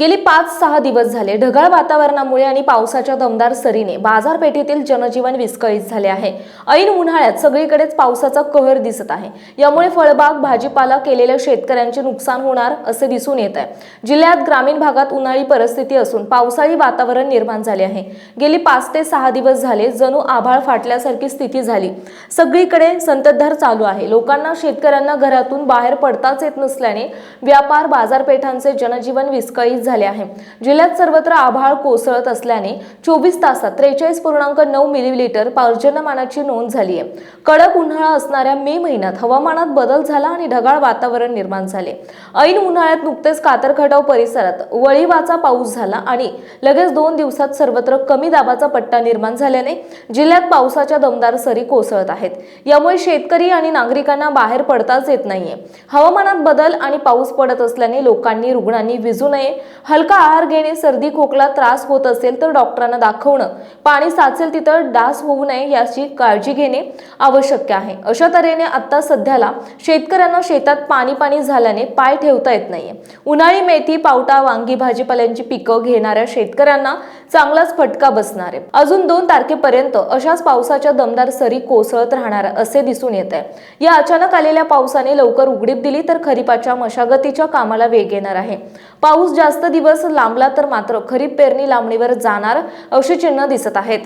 गेली पाच सहा दिवस झाले ढगाळ वातावरणामुळे आणि पावसाच्या दमदार सरीने बाजारपेठेतील जनजीवन विस्कळीत झाले आहे. ऐन उन्हाळ्यात सगळीकडेच पावसाचा कहर दिसत आहे. यामुळे फळबाग भाजीपाला केलेल्या शेतकऱ्यांचे नुकसान होणार असे दिसून येत आहे. जिल्ह्यात ग्रामीण भागात उन्हाळी परिस्थिती असून पावसाळी वातावरण निर्माण झाले आहे. गेली पाच ते सहा दिवस झाले जणू आभाळ फाटल्यासारखी स्थिती झाली. सगळीकडे संततधार चालू आहे. लोकांना शेतकऱ्यांना घरातून बाहेर पडताच येत नसल्याने व्यापार बाजारपेठांचे जनजीवन विस्कळीत झाले आहे. जिल्ह्यात सर्वत्र आभाळ कोसळत असल्याने चोवीस तासात त्रेचाळीस पूर्णांक नऊ मिलीलिटर पर्जन्यमानाची नोंद झाली आहे. कडक उन्हाळा असणाऱ्या मे महिन्यात हवामानात बदल झाला आणि ढगाळ वातावरण निर्माण झाले. ऐन उन्हाळ्यात नुकतेच कातरखटाव परिसरात वळीवाचा पाऊस झाला आणि लगेच दोन दिवसात सर्वत्र कमी दाबाचा पट्टा निर्माण झाल्याने जिल्ह्यात पावसाच्या दमदार सरी कोसळत आहेत. यामुळे शेतकरी आणि नागरिकांना बाहेर पडताच येत नाहीये. हवामानात बदल आणि पाऊस पडत असल्याने लोकांनी रुग्णांनी विजू नये हलका आहार घेणे सर्दी खोकला त्रास होत असेल तर डॉक्टरांना दाखवणं. पाणी साचेल तिथं डास होऊ नये याची काळजी घेणे आवश्यक आहे. अशा तऱ्हेने आत्ता सध्याला शेतकऱ्यांना शेतात पाणी पाणी झाल्याने पाय ठेवता येत नाहीये. उन्हाळी मेथी पावटा वांगी भाजीपाल्यांची पिकं घेणाऱ्या शेतकऱ्यांना चांगलाच फटका बसणार आहे. अजून दोन तारखेपर्यंत अशाच पावसाच्या दमदार सरी कोसळत राहणार असे दिसून येत आहे. या अचानक आलेल्या पावसाने लवकर उघडीप दिली तर खरीपाच्या मशागतीच्या कामाला वेग येणार आहे. पाऊस जास्त दिवस लांबला तर मात्र खरीप पेरणी लांबणीवर जाणार अशी चिन्ह दिसत आहेत.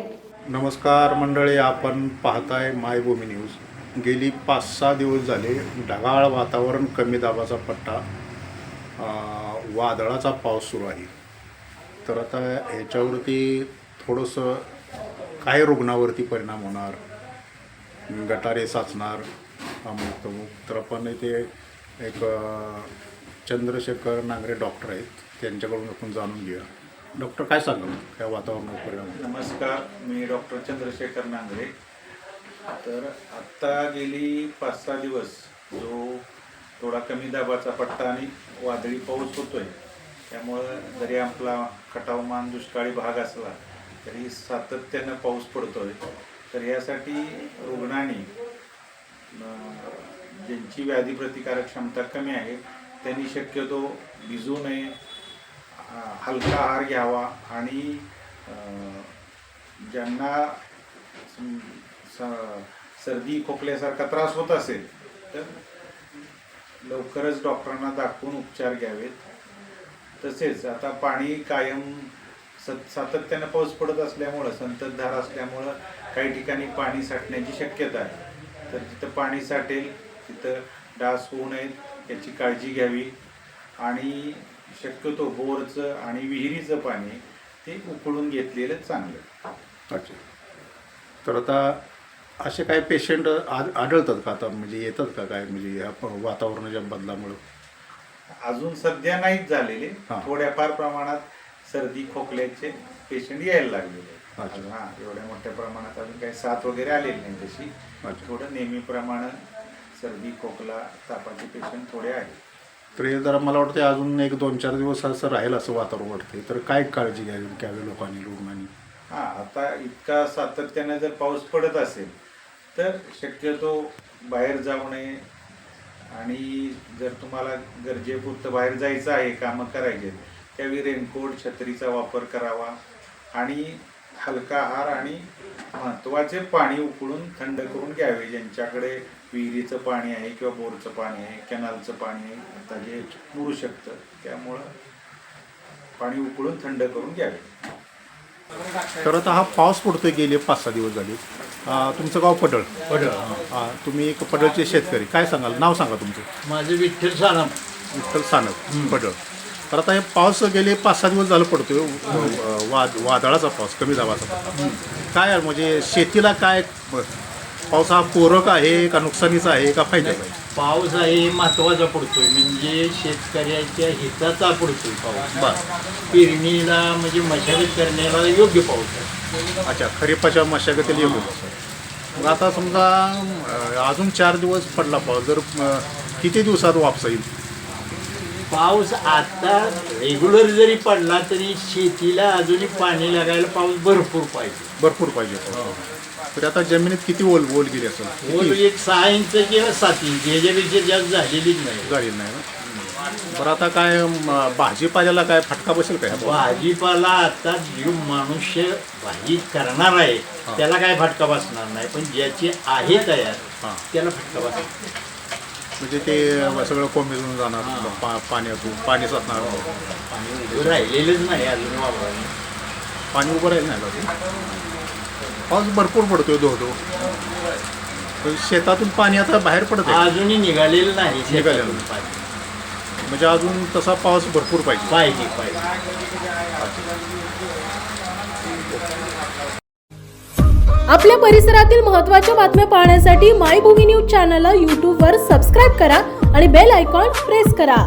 नमस्कार मंडळी आपण पाहताय मायभूमी न्यूज. गेली पाच सहा दिवस झाले ढगाळ वातावरण कमी दाबाचा पट्टा वादळाचा पाऊस सुरू आहे. तर आता ह्याच्यावरती थोडंसं काही रुग्णावरती परिणाम होणार? गटारे साचणार अमुक तमुक तर आपण इथे एक चंद्रशेखर नांगरे डॉक्टर आहेत. त्यांच्याकडून आपण जाणून घेऊया. डॉक्टर काय सांगा काय वातावरणावर परिणाम नमस्कार मी डॉक्टर चंद्रशेखर नांगरे. तर आत्ता गेली पाच सहा दिवस जो थोडा कमी दाबाचा पट्टा आणि वादळी पाऊस होतोय. त्यामुळं जरी आपला खटावमान दुष्काळी भाग असला तरी सातत्यानं पाऊस पडतोय. तर यासाठी रुग्णांनी ज्यांची व्याधी प्रतिकारक क्षमता कमी आहे त्यांनी शक्यतो भिजू नये हलका आहार घ्यावा आणि ज्यांना स- सर्दी खोकल्यासारखा त्रास होत असेल तर लवकरच डॉक्टरांना दाखवून उपचार घ्यावेत. तसेच आता पाणी कायम सत सातत्यानं पाऊस पडत असल्यामुळं संततधार असल्यामुळं काही ठिकाणी पाणी साठण्याची शक्यता आहे. तर जिथं पाणी साठेल तिथं डास होऊ नयेत याची काळजी घ्यावी. आणि शक्यतो बोरचं आणि विहिरीचं पाणी ते उकळून घेतलेलं चांगलं अच्छा. तर आता असे काही पेशंट आढळतात का? आता म्हणजे येतात का काय? म्हणजे या वातावरणाच्या बदलामुळं? अजून सध्या नाहीच झालेले हा. थोड्याफार प्रमाणात सर्दी खोकल्याचे पेशंट यायला लागलेले अच्छा. हा एवढ्या मोठ्या प्रमाणात अजून काही साथ वगैरे आलेली नाही तशी अच्छा. थोडं नेहमीप्रमाणे सर्दी खोकला तापाचे पेशंट थोडे आहेत तर हे जरा मला वाटतं अजून एक दोन चार दिवस असं राहील असं वातावरण वाटतंय तर काय काळजी घ्यावी घ्यावी लोकांनी रुग्णांनी हा आता इतका सातत्याने जर पाऊस पडत असेल तर शक्यतो बाहेर जाऊ नये आणि जर तुम्हाला गरजेपुरतं बाहेर जायचं आहे कामं करायचे त्यावेळी रेनकोट छत्रीचा वापर करावा आणि हलका आहार आणि महत्त्वाचे पाणी उकळून थंड करून घ्यावे ज्यांच्याकडे विहिरीचं पाणी आहे किंवा बोरचं पाणी आहे कॅनलचं पाणी आहे आता जे मुरू शकतं त्यामुळं पाणी उकळून थंड करून घ्यावे. तर आता हा पाऊस पडतोय गेले पाच सहा दिवस झाले. अं, तुमचं गाव पडळ. पडळ. हां तुम्ही एक पडळचे शेतकरी. काय सांगाल? नाव सांगा तुमचं. माझे विठ्ठल सानप. विठ्ठल सानप. पडळ. तर आता हे पाऊस गेले पाच सहा दिवस झालं पडतोय. अं, वाद वादळाचा पाऊस कमी दाबाचा काय म्हणजे शेतीला काय पाऊस हा पूरक आहे का नुकसानीचा आहे का फायद्याचा आहे? पाऊस आहे महत्त्वाचा पडतोय. म्हणजे शेतकऱ्याच्या हिताचा पडतोय पाऊस. बस पेरणीला म्हणजे मशागत करण्याला योग्य पाऊस आहे. अच्छा खरीपाच्या मशागतीला येऊ मग आता समजा अं, अजून चार दिवस पडला पाऊस. जर अं, किती दिवसात वापसा येईल? पाऊस आता रेग्युलर जरी पडला तरी शेतीला अजूनही पाणी लागायला पाऊस भरपूर पाहिजे. भरपूर पाहिजे पाऊस. तर आता जमिनीत किती ओल ओल गेली असेल? किती? एक सहा इंच किंवा सात इंच. ह्याच्यापेक्षा जास्त झालेलीच नाही. झाली नाही ना? बरं आता काय म, भाजीपाल्याला काय फटका बसेल काय भाजीपाला आता जो मनुष्य भाजी करणार आहे त्याला काय फटका बसणार नाही. पण ज्याची आहे तयार हां. त्याला फटका बसणार. म्हणजे ते सगळं कोमेजून जाणार पा पाण्यातून पाणी साचणार पाणी उभं राहिलेलंच नाही अजून वापरायला पाणी उभं राहील नाही का पाऊस भरपूर पडतोय धो धो पण शेतातून पाणी आता बाहेर पडत आहे. अजूनही निघालेलं नाही निघालेलं. म्हणजे अजून तसा पाऊस भरपूर पाहिजे. पाहिजे पाहिजे. आपल्या परिसरातील महत्त्वाच्या बातम्या पाहण्यासाठी मायभूमी न्यूज चॅनलला यूट्यूबवर सबस्क्राईब करा आणि बेल आयकॉन प्रेस करा.